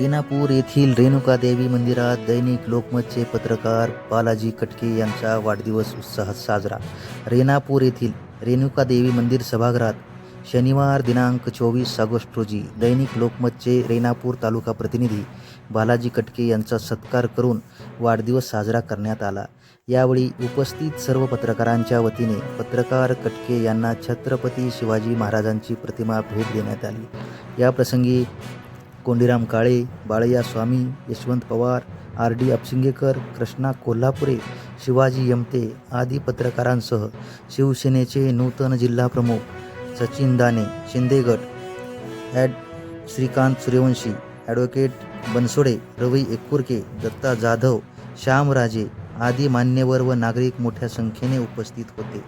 रेणापूर येथील रेणुका देवी मंदिरात दैनिक लोकमतचे पत्रकार बालाजी कटके यांचा वाढदिवस उत्साहात साजरा. रेणापूर येथील रेणुकादेवी मंदिर सभागृहात शनिवार दिनांक चोवीस ऑगस्ट रोजी दैनिक लोकमतचे रेणापूर तालुका प्रतिनिधी बालाजी कटके यांचा सत्कार करून वाढदिवस साजरा करण्यात आला. यावेळी उपस्थित सर्व पत्रकारांच्या वतीने पत्रकार कटके यांना छत्रपती शिवाजी महाराजांची प्रतिमा भेट देण्यात आली. या प्रसंगी कोंडीराम काळे बाळया स्वामी यशवंत पवार आर डी अपशिंगेकर कृष्णा कोल्हापुरे शिवाजी यमते आदी पत्रकारांसह शिवसेनेचे नूतन जिल्हाप्रमुख सचिन दाने शिंदेगड ॲड श्रीकांत सूर्यवंशी ॲडव्होकेट बनसोडे रवी एकुरके दत्ता जाधव श्यामराजे आदी मान्यवर व नागरिक मोठ्या संख्येने उपस्थित होते.